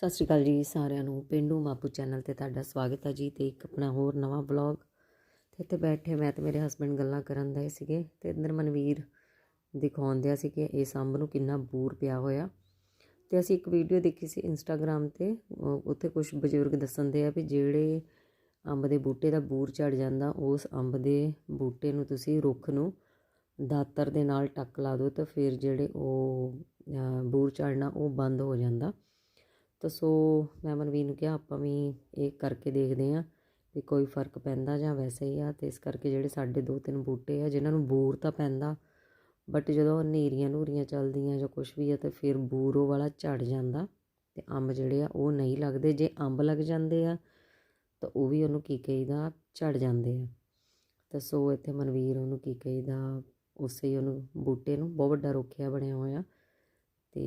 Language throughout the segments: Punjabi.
ਸਤਿ ਸ਼੍ਰੀ ਅਕਾਲ ਜੀ ਸਾਰਿਆਂ ਨੂੰ। ਪਿੰਡੂ ਮਾਪੂ ਚੈਨਲ ਤੇ ਤੁਹਾਡਾ ਸਵਾਗਤ ਹੈ ਜੀ ਤੇ ਇੱਕ ਆਪਣਾ ਹੋਰ ਨਵਾਂ ਵਲੌਗ। ਤੇ ਇੱਥੇ ਬੈਠੇ ਮੈਂ ਤੇ ਮੇਰੇ ਹਸਬੰਡ ਗੱਲਾਂ ਕਰਨ ਦੇ ਸੀਗੇ ਤੇ ਅੰਦਰ ਮਨਵੀਰ ਦਿਖਾਉਂਦਿਆ ਸੀ ਕਿ ਇਸ ਅੰਬ ਨੂੰ ਕਿੰਨਾ ਬੂਰ ਪਿਆ ਹੋਇਆ। ਤੇ ਅਸੀਂ ਇੱਕ ਵੀਡੀਓ ਦੇਖੀ ਸੀ ਇੰਸਟਾਗ੍ਰam ਤੇ ਉੱਥੇ ਕੁਝ ਬਜ਼ੁਰਗ ਦੱਸਣ ਦੇ ਆ ਵੀ ਜਿਹੜੇ ਅੰਬ ਦੇ ਬੂਟੇ ਦਾ ਬੂਰ ਝੜ ਜਾਂਦਾ, ਉਸ ਅੰਬ ਦੇ ਬੂਟੇ ਨੂੰ ਤੁਸੀਂ ਰੁੱਖ ਨੂੰ ਦਾਤਰ ਦੇ ਨਾਲ ਟੱਕ ਲਾ ਦਿਓ ਤਾਂ ਫਿਰ ਜਿਹੜੇ ਉਹ ਬੂਰ ਝੜਨਾ ਉਹ ਬੰਦ ਹੋ ਜਾਂਦਾ। ਤਾਂ ਸੋ ਮੈਂ ਮਨਵੀਰ ਨੂੰ ਕਿਹਾ, ਆਪਾਂ ਵੀ ਇਹ ਕਰਕੇ ਦੇਖਦੇ ਹਾਂ ਵੀ ਕੋਈ ਫ਼ਰਕ ਪੈਂਦਾ ਜਾਂ ਵੈਸੇ ਹੀ ਆ ਤੇ ਇਸ ਕਰਕੇ ਜਿਹੜੇ ਸਾਡੇ ਦੋ ਤਿੰਨ ਬੂਟੇ ਆ, ਜਿਨ੍ਹਾਂ ਨੂੰ ਬੂਰ ਤਾਂ ਪੈਂਦਾ ਬਟ ਜਦੋਂ ਹਨੇਰੀਆਂ ਨੂਰੀਆਂ ਚੱਲਦੀਆਂ ਜਾਂ ਕੁਝ ਵੀ ਆ ਤਾਂ ਫਿਰ ਬੂਰ ਉਹ ਵਾਲਾ ਝੜ ਜਾਂਦਾ ਤੇ ਅੰਬ ਜਿਹੜੇ ਆ ਉਹ ਨਹੀਂ ਲੱਗਦੇ। ਜੇ ਅੰਬ ਲੱਗ ਜਾਂਦੇ ਆ ਤਾਂ ਉਹ ਵੀ ਉਹਨੂੰ ਕੀ ਕਹੀਦਾ? ਝੜ ਜਾਂਦੇ ਆ। ਤਾਂ ਸੋ ਇੱਥੇ ਮਨਵੀਰ ਉਹਨੂੰ ਕੀ ਕਹੀਦਾ? ਉਸੇ ਹੀ ਉਹਨੂੰ ਬੂਟੇ ਨੂੰ ਬਹੁਤ ਵੱਡਾ ਰੁੱਖਿਆ ਬਣਿਆ ਹੋਇਆ। ਅਤੇ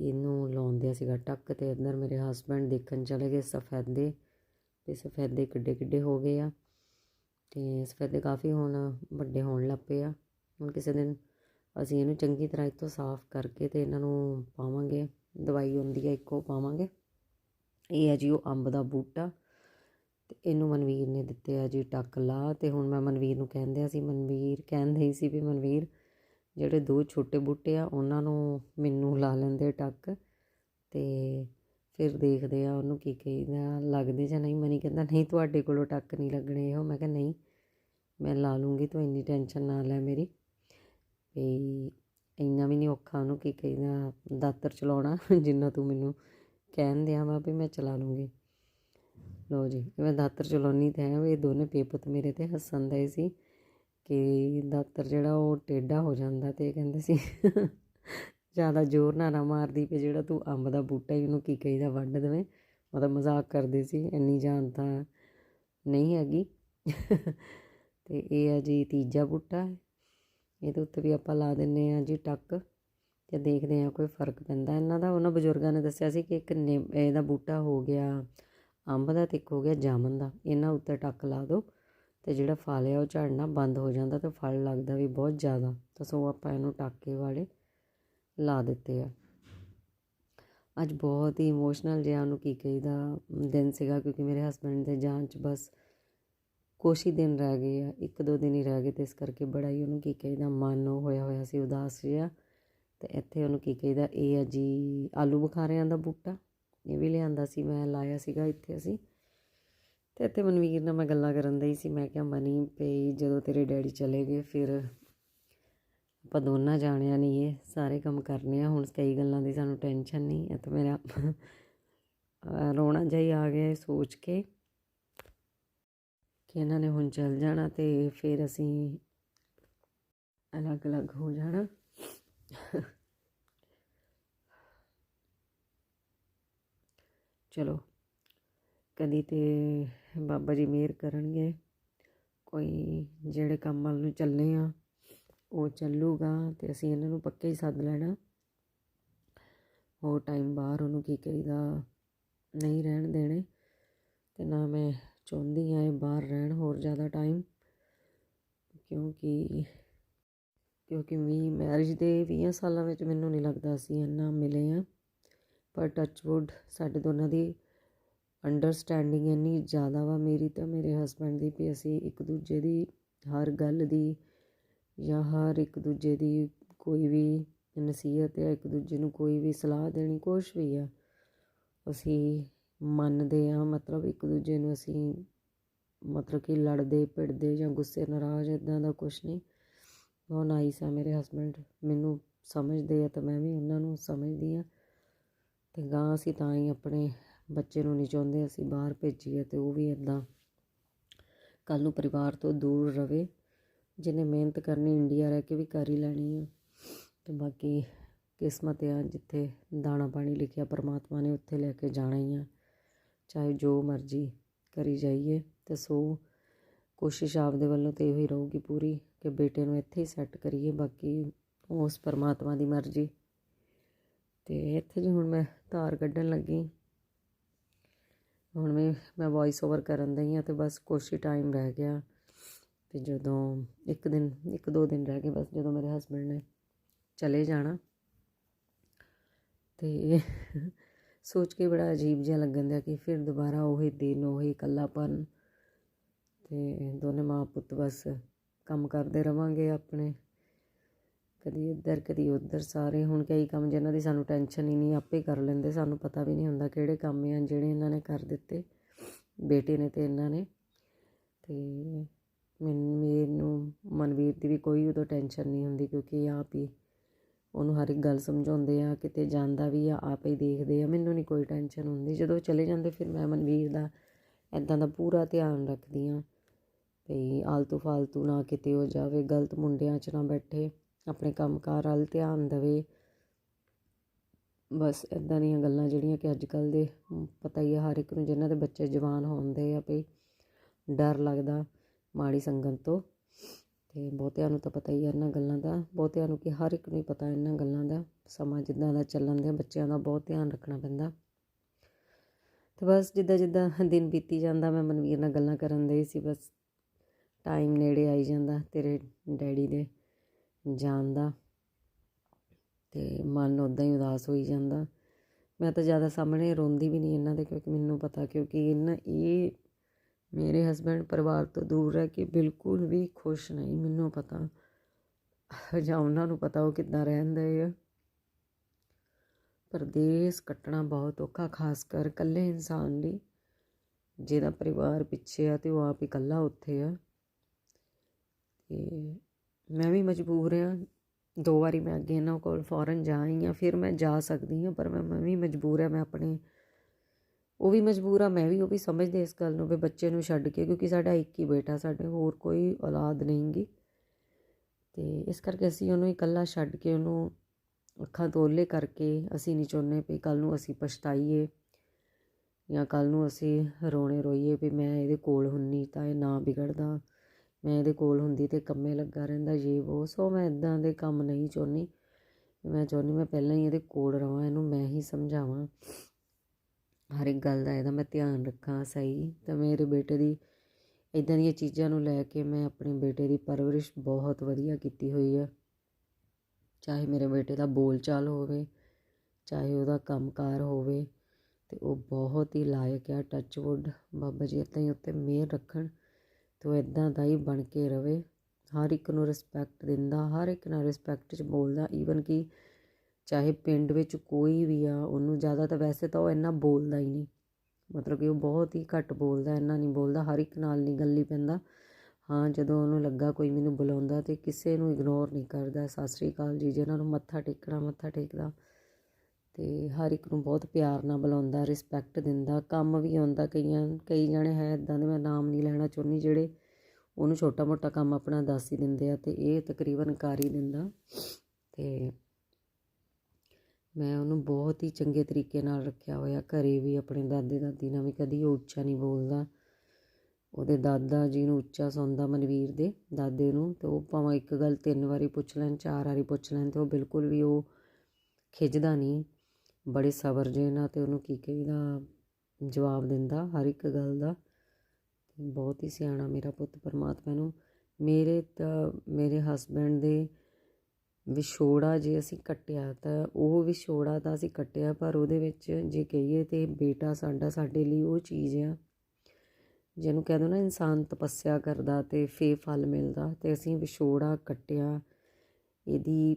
ਇਹਨੂੰ ਲਾਉਂਦਿਆਂ ਸੀਗਾ ਟੱਕ ਅਤੇ ਅੰਦਰ ਮੇਰੇ ਹਸਬੈਂਡ ਦੇਖਣ ਚਲੇ ਗਏ ਸਫੈਦੇ ਅਤੇ ਸਫੈਦੇ ਕਿੱਡੇ ਕਿੱਡੇ ਹੋ ਗਏ ਆ। ਅਤੇ ਸਫੈਦੇ ਕਾਫੀ ਹੁਣ ਵੱਡੇ ਹੋਣ ਲੱਗ ਪਏ ਆ। ਹੁਣ ਕਿਸੇ ਦਿਨ ਅਸੀਂ ਇਹਨੂੰ ਚੰਗੀ ਤਰ੍ਹਾਂ ਇੱਥੋਂ ਸਾਫ਼ ਕਰਕੇ ਅਤੇ ਇਹਨਾਂ ਨੂੰ ਪਾਵਾਂਗੇ, ਦਵਾਈ ਹੁੰਦੀ ਹੈ ਇੱਕੋ ਪਾਵਾਂਗੇ। ਇਹ ਹੈ ਜੀ ਉਹ ਅੰਬ ਦਾ ਬੂਟਾ ਤੇ ਇਹਨੂੰ ਮਨਵੀਰ ਨੇ ਦਿੱਤੇ ਆ ਜੀ ਟੱਕ ਲਾ ਤੇ ਹੁਣ ਮੈਂ ਮਨਵੀਰ ਨੂੰ ਕਹਿੰਦੇ ਸੀ, ਮਨਵੀਰ ਕਹਿੰਦੇ ਹੀ ਸੀ ਵੀ ਮਨਵੀਰ ਜਿਹੜੇ ਦੋ ਛੋਟੇ ਬੂਟੇ ਆ, ਉਹਨਾਂ ਨੂੰ ਮੈਨੂੰ ਲਾ ਲੈਂਦੇ ਟੱਕ ਅਤੇ ਫਿਰ ਦੇਖਦੇ ਆ ਉਹਨੂੰ ਕੀ ਕਹੀਦਾ, ਲੱਗਦੇ ਜਾਂ ਨਹੀਂ? ਮਨੀ ਕਹਿੰਦਾ, ਨਹੀਂ, ਤੁਹਾਡੇ ਕੋਲੋਂ ਟੱਕ ਨਹੀਂ ਲੱਗਣੇ ਇਹੋ। ਮੈਂ ਕਿਹਾ, ਨਹੀਂ, ਮੈਂ ਲਾ ਲੂੰਗੀ, ਤੂੰ ਇੰਨੀ ਟੈਨਸ਼ਨ ਨਾ ਲੈ ਮੇਰੀ। ਵੀ ਇੰਨਾ ਵੀ ਨਹੀਂ ਔਖਾ ਉਹਨੂੰ ਕੀ ਕਹੀਦਾ, ਦਾਤਰ ਚਲਾਉਣਾ, ਜਿੰਨਾ ਤੂੰ ਮੈਨੂੰ ਕਹਿਣ ਦਿਆ ਵਾ ਵੀ ਮੈਂ ਚਲਾ ਲੂੰਗੀ। ਲੋ ਜੀ, ਮੈਂ ਦਾਤਰ ਚਲਾਉਣੀ ਤੇ ਹੈ ਇਹ ਦੋਨੇ ਪੇਪਤ ਮੇਰੇ ਤੇ ਹੱਸਣ ਦੇ ਸੀ। ਕਿ ਦਾਤਰ ਜਿਹੜਾ ਉਹ ਟੇਢਾ ਹੋ ਜਾਂਦਾ ਤੇ ਕਹਿੰਦੇ ਸੀ, ਜ਼ਿਆਦਾ ਜ਼ੋਰ ਨਾ ਨਾ ਮਾਰਦੀ ਪਈ ਜਿਹੜਾ ਤੂੰ ਅੰਬ ਦਾ ਬੂਟਾ ਹੀ ਉਹਨੂੰ ਕੀ ਕਹੀਦਾ ਵੱਢ ਦੇਵੇਂ। ਮਤਲਬ ਮਜ਼ਾਕ ਕਰਦੇ ਸੀ, ਇੰਨੀ ਜਾਨ ਤਾਂ ਨਹੀਂ ਹੈਗੀ। ਤੇ ਇਹ ਹੈ ਜੀ ਤੀਜਾ ਬੂਟਾ, ਇਹਦੇ ਉੱਤੇ ਵੀ ਆਪਾਂ ਲਾ ਦਿੰਨੇ ਆ ਜੀ ਟੱਕ ਤੇ ਦੇਖਦੇ ਆ ਕੋਈ ਫ਼ਰਕ ਪੈਂਦਾ। ਇਹਨਾਂ ਦਾ ਉਹਨਾਂ ਬਜ਼ੁਰਗਾਂ ਨੇ ਦੱਸਿਆ ਸੀ ਕਿ ਇੱਕ ਨਿੰਮ ਇਹਦਾ ਬੂਟਾ ਹੋ ਗਿਆ ਅੰਬ ਦਾ ਤੇ ਇੱਕ ਹੋ ਗਿਆ ਜਾਮਨ ਦਾ। ਇਹਨਾਂ ਉੱਤੇ ਟੱਕ ਲਾ ਦਿਓ। ਅਤੇ ਜਿਹੜਾ ਫਲ ਆ ਉਹ ਝੜਨਾ ਬੰਦ ਹੋ ਜਾਂਦਾ ਅਤੇ ਫਲ ਲੱਗਦਾ ਵੀ ਬਹੁਤ ਜ਼ਿਆਦਾ। ਤਾਂ ਸੋ ਆਪਾਂ ਇਹਨੂੰ ਟਾਕੇ ਵਾਲੇ ਲਾ ਦਿੱਤੇ ਆ। ਅੱਜ ਬਹੁਤ ਹੀ ਇਮੋਸ਼ਨਲ ਜਿਹਾ ਉਹਨੂੰ ਕੀ ਕਹੀਦਾ ਦਿਨ ਸੀਗਾ ਕਿਉਂਕਿ ਮੇਰੇ ਹਸਬੰਡ ਦੇ ਜਾਣ ਚ ਬਸ ਕੁਛ ਹੀ ਦਿਨ ਰਹਿ ਗਏ ਆ, ਇੱਕ ਦੋ ਦਿਨ ਹੀ ਰਹਿ ਗਏ ਤੇ ਇਸ ਕਰਕੇ ਬੜਾ ਹੀ ਉਹਨੂੰ ਕੀ ਕਹੀਦਾ ਮਨ ਉਹ ਹੋਇਆ ਹੋਇਆ ਸੀ ਉਦਾਸ ਜਿਹਾ। ਤੇ ਇੱਥੇ ਉਹਨੂੰ ਕੀ ਕਹੀਦਾ, ਇਹ ਆ ਜੀ ਆਲੂ ਬੁਖਾਰਿਆਂ ਦਾ ਬੂਟਾ, ਇਹ ਵੀ ਲਿਆਂਦਾ ਸੀ, ਮੈਂ ਲਾਇਆ ਸੀਗਾ ਇੱਥੇ ਅਸੀਂ। ਤੇ ਇੱਥੇ ਮਨਵੀਰ ਨਾਲ ਮੈਂ ਗੱਲਾਂ ਕਰਨ ਦਈ ਸੀ, ਮੈਂ ਕਿਹਾ ਮਨੀ ਪਈ ਜਦੋਂ ਤੇਰੇ ਡੈਡੀ ਚਲੇ ਗਏ ਫਿਰ ਆਪਾਂ ਦੋਨਾਂ ਜਾਣਿਆ ਨਹੀਂ ਇਹ, ਸਾਰੇ ਕੰਮ ਕਰਨੇ ਆ, ਹੁਣ ਕਈ ਗੱਲਾਂ ਦੀ ਸਾਨੂੰ ਟੈਨਸ਼ਨ ਨਹੀਂ ਇਹ ਤਾਂ ਮੇਰਾ ਅਹ ਰੋਣਾ ਜਿਹਾ ਹੀ ਆ ਗਿਆ ਸੋਚ ਕੇ ਕਿ ਇਹਨਾਂ ਨੇ ਹੁਣ ਚੱਲ ਜਾਣਾ ਤੇ ਫਿਰ ਅਸੀਂ ਅਲੱਗ-ਅਲੱਗ ਹੋ ਜਾਣਾ। ਚਲੋ, ਕਦੀ ਤੇ ਬਾਬਾ ਜੀ ਮਿਹਰ ਕਰਨਗੇ। ਕੋਈ ਜਿਹੜੇ ਕੰਮ ਵੱਲ ਨੂੰ ਚੱਲੇ ਆ, ਉਹ ਚੱਲੂਗਾ ਤੇ ਅਸੀਂ ਇਹਨਾਂ ਨੂੰ ਪੱਕੇ ਹੀ ਸੱਦ ਲੈਣਾ। ਹੋਰ ਟਾਈਮ ਬਾਹਰ ਉਹਨੂੰ ਕੀ ਕਹੀਦਾ, ਨਹੀਂ ਰਹਿਣ ਦੇਣੇ। ਤੇ ਨਾ ਮੈਂ ਚਾਹੁੰਦੀ ਆ ਇਹ ਬਾਹਰ ਰਹਿਣ, ਹੋਰ ਜ਼ਿਆਦਾ ਟਾਈਮ ਕਿਉਂਕਿ ਕਿਉਂਕਿ ਵੀ ਮੈਰਿਜ ਦੇ 20 ਸਾਲਾਂ ਵਿੱਚ ਮੈਨੂੰ ਨਹੀਂ ਲੱਗਦਾ ਅਸੀਂ ਇੰਨਾ ਮਿਲੇ ਆ। ਪਰ ਟੱਚਵੁੱਡ ਸਾਡੇ ਦੋਨਾਂ ਦੀ ਅੰਡਰਸਟੈਂਡਿੰਗ ਇੰਨੀ ਜ਼ਿਆਦਾ ਵਾ ਮੇਰੀ ਤਾਂ ਮੇਰੇ ਹਸਬੰਡ ਦੀ ਵੀ ਅਸੀਂ ਇੱਕ ਦੂਜੇ ਦੀ ਹਰ ਗੱਲ ਦੀ ਜਾਂ ਹਰ ਇੱਕ ਦੂਜੇ ਦੀ ਕੋਈ ਵੀ ਨਸੀਹਤ ਜਾਂ ਇੱਕ ਦੂਜੇ ਨੂੰ ਕੋਈ ਵੀ ਸਲਾਹ ਦੇਣੀ, ਕੁਛ ਵੀ ਆ, ਅਸੀਂ ਮੰਨਦੇ ਆ, ਮਤਲਬ ਇੱਕ ਦੂਜੇ ਨੂੰ ਅਸੀਂ ਮਤਲਬ ਕਿ ਲੜਦੇ, ਭਿੜਦੇ ਜਾਂ ਗੁੱਸੇ ਨਾਰਾਜ਼ ਇਦਾਂ ਦਾ ਕੁਛ ਨਹੀਂ। ਬਹੁਤ ਨਾਈਸ ਆ ਮੇਰੇ ਹਸਬੰਡ ਮੈਨੂੰ ਸਮਝਦੇ ਆ ਤਾਂ ਮੈਂ ਵੀ ਉਹਨਾਂ ਨੂੰ ਸਮਝਦੀ ਆ ਤੇ ਗਾਂ ਅਸੀਂ ਤਾਂ ਹੀ ਆਪਣੇ ਬੱਚੇ ਨੂੰ ਨਹੀਂ ਚਾਹੁੰਦੇ, ਅਸੀਂ ਬਾਹਰ ਭੇਜੀਏ ਤੇ ਉਹ ਵੀ ਇਦਾਂ ਕੱਲ ਨੂੰ ਪਰਿਵਾਰ ਤੋਂ ਦੂਰ ਰਵੇ। ਜਿਹਨੇ ਮਿਹਨਤ ਕਰਨੀ, ਇੰਡੀਆ ਰਹਿ ਕੇ ਵੀ ਕਰ ਹੀ ਲੈਣੀ ਆ। ਤੇ ਬਾਕੀ ਕਿਸਮਤ ਆ, ਜਿੱਥੇ ਦਾਣਾ ਪਾਣੀ ਲਿਖਿਆ, ਪਰਮਾਤਮਾ ਨੇ ਉੱਥੇ ਲੈ ਕੇ ਜਾਣਾ ਹੀ ਆ। ਚਾਹੇ ਜੋ ਮਰਜ਼ੀ ਕਰੀ ਜਾਈਏ ਤੇ ਸੋ ਕੋਸ਼ਿਸ਼ ਆਪਦੇ ਵੱਲੋਂ ਤੇ ਇਹੋ ਹੀ ਰਹੂਗੀ ਪੂਰੀ ਕਿ ਬੇਟੇ ਨੂੰ ਇੱਥੇ ਹੀ ਸੈੱਟ ਕਰੀਏ, ਬਾਕੀ ਉਸ ਪਰਮਾਤਮਾ ਦੀ ਮਰਜ਼ੀ। ਤੇ ਇੱਥੇ ਜੀ ਹੁਣ ਮੈਂ ਧਾਰ ਕੱਢਣ ਲੱਗੀ ਹੁਣ ਵੀ ਮੈਂ ਵੌਇਸ ਓਵਰ ਕਰਨ ਦਈ ਆ ਤੇ ਬਸ ਕੁਛ ਹੀ ਟਾਈਮ ਰਹਿ ਗਿਆ ਤੇ ਜਦੋਂ ਇੱਕ ਦਿਨ, ਇੱਕ ਦੋ ਦਿਨ ਰਹਿ ਗਏ ਬਸ ਜਦੋਂ ਮੇਰੇ ਹਸਬੰਡ ਨੇ ਚਲੇ ਜਾਣਾ ਤੇ ਸੋਚ ਕੇ ਬੜਾ ਅਜੀਬ ਜਿਹਾ ਲੱਗਣ ਦਿਆ ਕਿ ਫਿਰ ਦੁਬਾਰਾ ਉਹੀ ਦਿਨ, ਉਹੀ ਇਕੱਲਾਪਨ ਤੇ ਦੋਨੇ ਮਾਂ ਪੁੱਤ ਬਸ ਕੰਮ ਕਰਦੇ ਰਵਾਂਗੇ ਆਪਣੇ। ਕਦੀ ਇੱਧਰ, ਕਦੀ ਉੱਧਰ ਸਾਰੇ। ਹੁਣ ਕਈ ਕੰਮ ਜਿਨ੍ਹਾਂ ਦੀ ਸਾਨੂੰ ਟੈਨਸ਼ਨ ਹੀ ਨਹੀਂ, ਆਪੇ ਕਰ ਲੈਂਦੇ। ਸਾਨੂੰ ਪਤਾ ਵੀ ਨਹੀਂ ਹੁੰਦਾ ਕਿਹੜੇ ਕੰਮ ਆ, ਜਿਹੜੇ ਇਹਨਾਂ ਨੇ ਕਰ ਦਿੱਤੇ। ਬੇਟੇ ਨੇ ਤੇ ਇਹਨਾਂ ਨੇ। ਤੇ ਮੈਨ- ਮੈਨੂੰ, ਮਨਵੀਰ ਦੀ ਵੀ ਕੋਈ ਉਦੋਂ ਟੈਨਸ਼ਨ ਨਹੀਂ ਹੁੰਦੀ, ਕਿਉਂਕਿ ਆਪ ਹੀ, ਉਹਨੂੰ ਹਰ ਇੱਕ ਗੱਲ ਸਮਝਾਉਂਦੇ ਆ, ਕਿਤੇ ਜਾਂਦਾ ਵੀ ਆ, ਆਪ ਹੀ ਦੇਖਦੇ ਆ। ਮੈਨੂੰ ਨਹੀਂ ਕੋਈ ਟੈਨਸ਼ਨ ਹੁੰਦੀ। ਜਦੋਂ ਚਲੇ ਜਾਂਦੇ, ਫਿਰ ਮੈਂ ਮਨਵੀਰ ਦਾ ਐਦਾਂ ਦਾ ਪੂਰਾ ਧਿਆਨ ਰੱਖਦੀ ਆ। ਭਈ ਆਲਤੂ ਫਾਲਤੂ ਨਾ ਕਿਤੇ ਹੋ ਜਾਵੇ, ਗਲਤ ਮੁੰਡਿਆਂ 'ਚ ਨਾ ਬੈਠੇ। ਆਪਣੇ ਕੰਮਕਾਰ ਵੱਲ ਧਿਆਨ ਦੇਵੇ। ਬਸ ਇੱਦਾਂ ਦੀਆਂ ਗੱਲਾਂ ਜਿਹੜੀਆਂ ਕਿ ਅੱਜ ਕੱਲ ਦੇ ਪਤਾ ਹੀ ਆ ਹਰ ਇੱਕ ਨੂੰ, ਜਿਨ੍ਹਾਂ ਦੇ ਬੱਚੇ ਜਵਾਨ ਹੁੰਦੇ ਆ ਵੀ ਡਰ ਲੱਗਦਾ ਮਾੜੀ ਸੰਗਤ ਤੋਂ। ਤੇ ਬਹੁਤਿਆਂ ਨੂੰ ਤਾਂ ਪਤਾ ਹੀ ਆ ਇਹਨਾਂ ਗੱਲਾਂ ਦਾ, ਬਹੁਤਿਆਂ ਨੂੰ ਕਿ ਹਰ ਇੱਕ ਨੂੰ ਹੀ ਪਤਾ ਇਹਨਾਂ ਗੱਲਾਂ ਦਾ, ਸਮਾਂ ਜਿੱਦਾਂ ਦਾ ਚੱਲਣ ਦਿਆ, ਬੱਚਿਆਂ ਦਾ ਬਹੁਤ ਧਿਆਨ ਰੱਖਣਾ ਪੈਂਦਾ। ਤੇ ਬਸ ਜਿੱਦਾਂ ਜਿੱਦਾਂ ਦਿਨ ਬੀਤੀ ਜਾਂਦਾ, ਮੈਂ ਮਨਵੀਰ ਨਾਲ ਗੱਲਾਂ ਕਰਨ ਦੇ ਸੀ, ਬਸ ਟਾਈਮ ਨੇੜੇ ਆਈ ਜਾਂਦਾ ਤੇਰੇ ਡੈਡੀ ਦੇ। ਜਾਣ ਦਾ ਤੇ ਮਨ ਉਦਾਂ ਹੀ ਉਦਾਸ ਹੋਈ ਜਾਂਦਾ। ਮੈਂ ਤਾਂ ਜ਼ਿਆਦਾ ਸਾਹਮਣੇ ਰੋਂਦੀ ਵੀ ਨਹੀਂ ਇਹਨਾਂ ਦੇ ਕਿਉਂਕਿ ਮੈਨੂੰ ਪਤਾ ਕਿਉਂਕਿ ਇਹਨਾਂ ਇਹ ਮੇਰੇ ਹਸਬੰਡ ਪਰਿਵਾਰ ਤੋਂ ਦੂਰ ਰਹਿ ਕੇ ਬਿਲਕੁਲ ਵੀ ਖੁਸ਼ ਨਹੀਂ, ਮੈਨੂੰ ਪਤਾ। ਜਾਂ ਉਹਨਾਂ ਨੂੰ ਪਤਾ ਉਹ ਕਿੱਦਾਂ ਰਹਿੰਦੇ ਆ। ਪਰਦੇਸ ਕੱਟਣਾ ਬਹੁਤ ਔਖਾ, ਖਾਸ ਕਰ ਇਕੱਲੇ ਇਨਸਾਨ ਲਈ। ਜਿਹਦਾ ਪਰਿਵਾਰ ਪਿੱਛੇ ਆ ਤੇ ਉਹ ਆਪ ਹੀ ਇਕੱਲਾ ਉੱਥੇ ਆ। ਤੇ ਮੈਂ ਵੀ ਮਜਬੂਰ ਹਾਂ। ਦੋ ਵਾਰੀ ਮੈਂ ਅੱਗੇ ਇਹਨਾਂ ਕੋਲ ਫੌਰਨ ਜਾ ਆਈ ਹਾਂ, ਫਿਰ ਮੈਂ ਜਾ ਸਕਦੀ ਹਾਂ, ਪਰ ਮੈਂ ਮੈਂ ਵੀ ਮਜਬੂਰ ਹਾਂ, ਮੈਂ ਆਪਣੇ ਉਹ ਵੀ ਮਜਬੂਰ ਆ ਮੈਂ ਵੀ ਉਹ ਵੀ ਸਮਝਦੇ ਇਸ ਗੱਲ ਨੂੰ ਵੀ ਬੱਚੇ ਨੂੰ ਛੱਡ ਕੇ, ਕਿਉਂਕਿ ਸਾਡਾ ਇੱਕ ਹੀ ਬੇਟਾ, ਸਾਡੇ ਹੋਰ ਕੋਈ ਔਲਾਦ ਨਹੀਂਗੀ ਤੇ ਇਸ ਕਰਕੇ ਅਸੀਂ ਉਹਨੂੰ ਇਕੱਲਾ ਛੱਡ ਕੇ, ਉਹਨੂੰ ਅੱਖਾਂ ਤੋਲੇ ਕਰਕੇ ਅਸੀਂ ਨਹੀਂ ਚਾਹੁੰਦੇ ਵੀ ਕੱਲ ਨੂੰ ਅਸੀਂ ਪਛਤਾਈਏ ਜਾਂ ਕੱਲ ਨੂੰ ਅਸੀਂ ਰੋਣੇ ਰੋਈਏ ਵੀ ਮੈਂ ਇਹਦੇ ਕੋਲ ਹੁੰਨੀ ਤਾਂ ਇਹ ਨਾ ਵਿਗੜਦਾ। ਮੈਂ ਇਹਦੇ ਕੋਲ ਹੁੰਦੀ ਤੇ ਕੰਮੇ ਲੱਗਾ ਰਹਿੰਦਾ ਇਹ ਉਹ ਸੋ ਮੈਂ ਇਦਾਂ ਦੇ ਕੰਮ ਨਹੀਂ ਚਾਹੁੰਦੀ। ਮੈਂ ਚਾਹੁੰਦੀ ਮੈਂ ਪਹਿਲਾਂ ਹੀ ਇਹਦੇ ਕੋਲ ਰਵਾਂ, ਇਹਨੂੰ ਮੈਂ ਹੀ ਸਮਝਾਵਾਂ। ਹਰ ਇੱਕ ਗੱਲ ਦਾ ਇਹਦਾ ਮੈਂ ਧਿਆਨ ਰੱਖਾਂ ਸਹੀ। ਤਾਂ ਮੇਰੇ ਬੇਟੇ ਦੀ ਇਦਾਂ ਦੀਆਂ ਚੀਜ਼ਾਂ ਨੂੰ ਲੈ ਕੇ ਮੈਂ ਆਪਣੇ ਬੇਟੇ ਦੀ ਪਰਵਰਿਸ਼ ਬਹੁਤ ਵਧੀਆ ਕੀਤੀ ਹੋਈ ਆ। ਚਾਹੇ ਮੇਰੇ ਬੇਟੇ ਦਾ ਬੋਲਚਾਲ ਹੋਵੇ, ਚਾਹੇ ਉਹਦਾ ਕੰਮਕਾਰ ਹੋਵੇ, ਤੇ ਉਹ ਬਹੁਤ ਹੀ ਲਾਇਕ ਆ ਟੱਚਵੁੱਡ ਬਾਬਾ ਜੀ ਇੱਦਾਂ ਹੀ ਉੱਤੇ ਮਿਹਰ ਰੱਖਣ। ਤੇ ਉਹ ਇਦਾਂ ਦਾ ਹੀ ਬਣ ਕੇ ਰਵੇ। ਹਰ ਇੱਕ ਨੂੰ ਰਿਸਪੈਕਟ ਦਿੰਦਾ, ਹਰ ਇੱਕ ਨਾਲ ਰਿਸਪੈਕਟ 'ਚ ਬੋਲਦਾ। ਈਵਨ ਕਿ ਚਾਹੇ ਪਿੰਡ ਵਿੱਚ ਕੋਈ ਵੀ ਆ, ਉਹਨੂੰ ਜ਼ਿਆਦਾ ਤਾਂ ਵੈਸੇ ਤਾਂ ਉਹ ਇੰਨਾ ਬੋਲਦਾ ਹੀ ਨਹੀਂ। ਮਤਲਬ ਕਿ ਉਹ ਬਹੁਤ ਹੀ ਘੱਟ ਬੋਲਦਾ, ਇੰਨਾ ਨਹੀਂ ਬੋਲਦਾ। ਹਰ ਇੱਕ ਨਾਲ ਨਹੀਂ ਗੱਲੀ ਪੈਂਦਾ। ਹਾਂ, ਜਦੋਂ ਉਹਨੂੰ ਲੱਗਾ ਕੋਈ ਮੈਨੂੰ ਬੁਲਾਉਂਦਾ ਤੇ ਕਿਸੇ ਨੂੰ ਇਗਨੋਰ ਨਹੀਂ ਕਰਦਾ। ਸਤਿ ਸ੍ਰੀ ਅਕਾਲ ਜੀ, ਜਿਹਨਾਂ ਨੂੰ ਮੱਥਾ ਟੇਕਣਾ, ਮੱਥਾ ਟੇਕਦਾ। ਅਤੇ ਹਰ ਇੱਕ ਨੂੰ ਬਹੁਤ ਪਿਆਰ ਨਾਲ ਬੁਲਾਉਂਦਾ ਰਿਸਪੈਕਟ ਦਿੰਦਾ, ਕੰਮ ਵੀ ਆਉਂਦਾ ਕਈਆਂ, ਕਈ ਜਣੇ ਹੈ ਇੱਦਾਂ ਦੇ, ਮੈਂ ਨਾਮ ਨਹੀਂ ਲੈਣਾ ਚਾਹੁੰਦੀ ਜਿਹੜੇ ਉਹਨੂੰ ਛੋਟਾ ਮੋਟਾ ਕੰਮ ਆਪਣਾ ਦੱਸ ਹੀ ਦਿੰਦੇ ਆ ਅਤੇ ਇਹ ਤਕਰੀਬਨ ਕਰ ਹੀ ਦਿੰਦਾ। ਅਤੇ ਮੈਂ ਉਹਨੂੰ ਬਹੁਤ ਹੀ ਚੰਗੇ ਤਰੀਕੇ ਨਾਲ ਰੱਖਿਆ ਹੋਇਆ, ਘਰੇ ਵੀ ਆਪਣੇ ਦਾਦੇ ਦਾਦੀ ਨਾਲ ਵੀ ਕਦੀ ਉਹ ਉੱਚਾ ਨਹੀਂ ਬੋਲਦਾ। ਉਹਦੇ ਦਾਦਾ ਜੀ ਨੂੰ ਉੱਚਾ ਸੌਂਦਾ ਮਨਵੀਰ ਦੇ ਦਾਦੇ ਨੂੰ ਤੇ ਉਹ ਭਾਵੇਂ ਇੱਕ ਗੱਲ ਤਿੰਨ ਵਾਰੀ ਪੁੱਛ ਲੈਣ, ਚਾਰ ਵਾਰੀ ਪੁੱਛ ਲੈਣ ਤੇ ਉਹ ਬਿਲਕੁਲ ਵੀ ਉਹ ਖਿੱਚਦਾ ਨਹੀਂ। ਬੜੇ ਸਬਰ ਜੇ ਨਾਲ ਤੇ, ਉਹਨੂੰ ਕੀ ਕਹੀਦਾ, ਜਵਾਬ ਦਿੰਦਾ ਹਰ ਇੱਕ ਗੱਲ ਦਾ। ਬਹੁਤ ਹੀ ਸਿਆਣਾ ਮੇਰਾ ਪੁੱਤ ਪਰਮਾਤਮਾ ਨੂੰ। ਮੇਰੇ ਤਾਂ, ਮੇਰੇ ਹਸਬੈਂਡ ਦੇ ਵਿਛੋੜਾ ਜੇ ਅਸੀਂ ਕੱਟਿਆ ਤਾਂ, ਉਹ ਵਿਛੋੜਾ ਤਾਂ ਅਸੀਂ ਕੱਟਿਆ, ਪਰ ਉਹਦੇ ਵਿੱਚ ਜੇ ਕਹੀਏ ਤੇ ਬੇਟਾ ਸਾਡਾ, ਸਾਡੇ ਲਈ ਉਹ ਚੀਜ਼ ਆ, ਜਿਹਨੂੰ ਕਹਿ ਨਾ ਇਨਸਾਨ ਤਪੱਸਿਆ ਕਰਦਾ ਤੇ ਫੇ ਫਲ ਮਿਲਦਾ ਤੇ ਅਸੀਂ ਵਿਛੋੜਾ ਕੱਟਿਆ, ਇਹਦੀ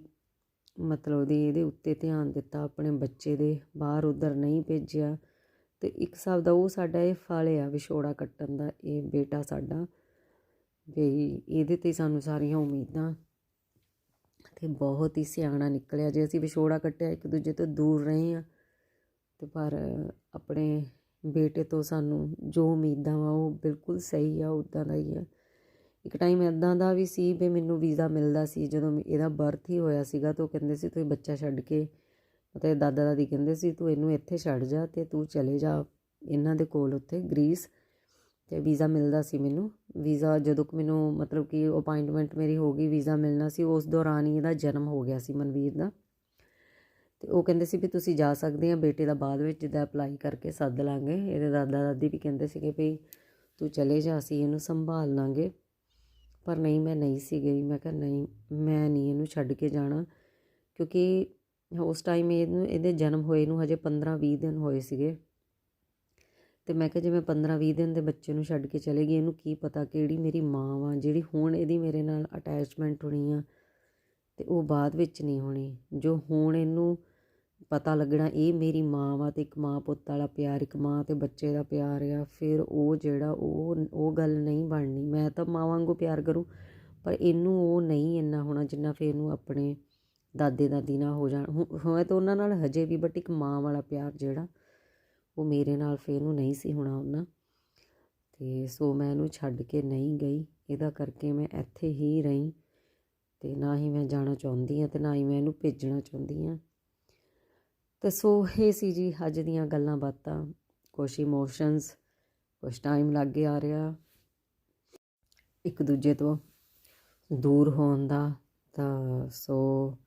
ਮਤਲਬ ਉਹਦੀ ਇਹਦੇ ਉੱਤੇ ਧਿਆਨ ਦਿੱਤਾ, ਆਪਣੇ ਬੱਚੇ ਦੇ ਬਾਹਰ ਉੱਧਰ ਨਹੀਂ ਭੇਜਿਆ। ਅਤੇ ਇੱਕ ਹਿਸਾਬ ਦਾ ਉਹ ਸਾਡਾ ਇਹ ਫਲ ਆ ਵਿਛੋੜਾ ਕੱਟਣ ਦਾ, ਇਹ ਬੇਟਾ ਸਾਡਾ। ਵੀ ਇਹਦੇ ਤੇ ਸਾਨੂੰ ਸਾਰੀਆਂ ਉਮੀਦਾਂ। ਤੇ ਬਹੁਤ ਹੀ ਸਿਆਣਾ ਨਿਕਲਿਆ। ਜੇ ਅਸੀਂ ਵਿਛੋੜਾ ਕੱਟਿਆ, ਇੱਕ ਦੂਜੇ ਤੋਂ ਦੂਰ ਰਹੇ ਆ ਤੇ ਪਰ ਆਪਣੇ ਬੇਟੇ ਤੋਂ ਸਾਨੂੰ ਜੋ ਉਮੀਦਾਂ ਵਾ ਉਹ ਬਿਲਕੁਲ ਸਹੀ ਆ ਉਦਾਂ ਦਾ ਹੀ ਆ। ਇੱਕ ਟਾਈਮ ਇਦਾਂ ਦਾ ਵੀ ਸੀ ਵੀ ਮੈਨੂੰ ਵੀਜ਼ਾ ਮਿਲਦਾ ਸੀ, ਜਦੋਂ ਇਹਦਾ ਬਰਥ ਹੀ ਹੋਇਆ ਸੀਗਾ ਤਾਂ ਉਹ ਕਹਿੰਦੇ ਸੀ, ਤੂੰ ਬੱਚਾ ਛੱਡ ਕੇ ਮਤਲਬ ਦਾਦਾ ਦਾਦੀ ਕਹਿੰਦੇ ਸੀ, ਤੂੰ ਇਹਨੂੰ ਇੱਥੇ ਛੱਡ ਜਾ ਤੇ ਤੂੰ ਚਲੇ ਜਾ ਇਹਨਾਂ ਦੇ ਕੋਲ ਉੱਥੇ ਗ੍ਰੀਸ ਤੇ ਵੀਜ਼ਾ ਮਿਲਦਾ ਸੀ ਮੈਨੂੰ। ਵੀਜ਼ਾ ਜਦੋਂ ਕਿ ਮੈਨੂੰ ਮਤਲਬ ਕਿ ਅਪਾਇੰਟਮੈਂਟ ਮੇਰੀ ਹੋ ਗਈ, ਵੀਜ਼ਾ ਮਿਲਣਾ ਸੀ, ਉਸ ਦੌਰਾਨ ਹੀ ਇਹਦਾ ਜਨਮ ਹੋ ਗਿਆ ਸੀ ਮਨਵੀਰ ਦਾ। ਤੇ ਉਹ ਕਹਿੰਦੇ ਸੀ ਵੀ ਤੁਸੀਂ ਜਾ ਸਕਦੇ ਆ, ਬੇਟੇ ਦਾ ਬਾਅਦ ਵਿੱਚ ਜਿੱਦਾਂ ਅਪਲਾਈ ਕਰਕੇ ਸੱਦ ਲਾਂਗੇ। ਇਹਦੇ ਦਾਦਾ ਦਾਦੀ ਵੀ ਕਹਿੰਦੇ ਸੀਗੇ ਵੀ ਤੂੰ ਚਲੇ ਜਾ, ਅਸੀਂ ਇਹਨੂੰ ਸੰਭਾਲ ਲਾਂਗੇ। ਪਰ ਨਹੀਂ, ਮੈਂ ਨਹੀਂ ਸੀ ਗਈ। ਮੈਂ ਕਿਹਾ ਨਹੀਂ, ਮੈਂ ਨਹੀਂ ਇਹਨੂੰ ਛੱਡ ਕੇ ਜਾਣਾ। ਕਿਉਂਕਿ ਉਸ ਟਾਈਮ ਇਹਨੂੰ, ਇਹਦੇ ਜਨਮ ਹੋਏ ਨੂੰ ਹਜੇ 15-20 ਦਿਨ ਹੋਏ ਸੀਗੇ। ਤੇ ਮੈਂ ਕਿਹਾ ਜੇ ਮੈਂ 15-20 ਦਿਨ ਦੇ ਬੱਚੇ ਨੂੰ ਛੱਡ ਕੇ ਚਲੇ ਗਈ, ਇਹਨੂੰ ਕੀ ਪਤਾ ਕਿਹੜੀ ਮੇਰੀ ਮਾਂ ਵਾ, ਜਿਹੜੀ ਹੁਣ ਇਹਦੀ ਮੇਰੇ ਨਾਲ ਅਟੈਚਮੈਂਟ ਹੋਣੀ ਆ, ਤੇ ਉਹ ਬਾਅਦ ਵਿੱਚ ਨਹੀਂ ਹੋਣੀ। ਜੋ ਹੁਣ ਇਹਨੂੰ ਪਤਾ ਲੱਗਣਾ ਇਹ ਮੇਰੀ ਮਾਂ ਵਾ ਅਤੇ ਇੱਕ ਮਾਂ ਪੁੱਤ ਵਾਲਾ ਪਿਆਰ, ਇੱਕ ਮਾਂ ਅਤੇ ਬੱਚੇ ਦਾ ਪਿਆਰ ਆ, ਫਿਰ ਉਹ ਜਿਹੜਾ ਉਹ ਉਹ ਗੱਲ ਨਹੀਂ ਬਣਨੀ। ਮੈਂ ਤਾਂ ਮਾਂ ਵਾਂਗੂ ਪਿਆਰ ਕਰੂੰ, ਪਰ ਇਹਨੂੰ ਉਹ ਨਹੀਂ ਇੰਨਾ ਹੋਣਾ ਜਿੰਨਾ ਫਿਰ ਇਹਨੂੰ ਆਪਣੇ ਦਾਦੇ ਦਾਦੀ ਨਾਲ ਹੋ ਜਾਣ। ਹੋਇਆ ਤਾਂ ਉਹਨਾਂ ਨਾਲ ਹਜੇ ਵੀ ਬਟ ਇੱਕ ਮਾਂ ਵਾਲਾ ਪਿਆਰ ਜਿਹੜਾ, ਉਹ ਮੇਰੇ ਨਾਲ ਫਿਰ ਇਹਨੂੰ ਨਹੀਂ ਸੀ ਹੋਣਾ ਉਹਨਾਂ। ਤੇ ਸੋ ਮੈਂ ਇਹਨੂੰ ਛੱਡ ਕੇ ਨਹੀਂ ਗਈ। ਇਹਦਾ ਕਰਕੇ ਮੈਂ ਇੱਥੇ ਹੀ ਰਹੀ ਤੇ ਨਾ ਹੀ ਮੈਂ ਜਾਣਾ ਚਾਹੁੰਦੀ ਹਾਂ ਤੇ ਨਾ ਹੀ ਮੈਂ ਇਹਨੂੰ ਭੇਜਣਾ ਚਾਹੁੰਦੀ ਹਾਂ। ਤੇ ਸੋ ਇਹ ਸੀ ਜੀ ਅੱਜ ਦੀਆਂ ਗੱਲਾਂ ਬਾਤਾਂ। ਕੁਛ ਇਮੋਸ਼ਨਸ ਕੁਛ ਟਾਈਮ ਲੱਗ ਗਿਆ ਆ ਰਿਹਾ। ਇੱਕ ਦੂਜੇ ਤੋਂ ਦੂਰ ਹੋਣ ਦਾ ਤਾਂ ਸੋ,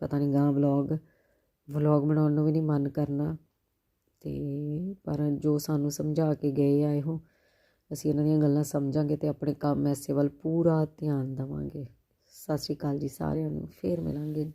ਪਤਾ ਨਹੀਂ ਗਾਂ ਵਲੌਗ ਵਲੌਗ ਬਣਾਉਣ ਨੂੰ ਵੀ ਨਹੀਂ ਮਨ ਕਰਨਾ। ਤੇ ਪਰ ਜੋ ਸਾਨੂੰ ਸਮਝਾ ਕੇ ਗਏ ਆ ਇਹੋ, ਅਸੀਂ ਇਹਨਾਂ ਦੀਆਂ ਗੱਲਾਂ ਸਮਝਾਂਗੇ ਤੇ ਆਪਣੇ ਕੰਮ ਐਸੇ ਵੱਲ ਪੂਰਾ ਧਿਆਨ ਦੇਵਾਂਗੇ। ਸਤਿ ਸ਼੍ਰੀ ਅਕਾਲ ਜੀ ਸਾਰਿਆਂ ਨੂੰ, ਫੇਰ ਮਿਲਾਂਗੇ।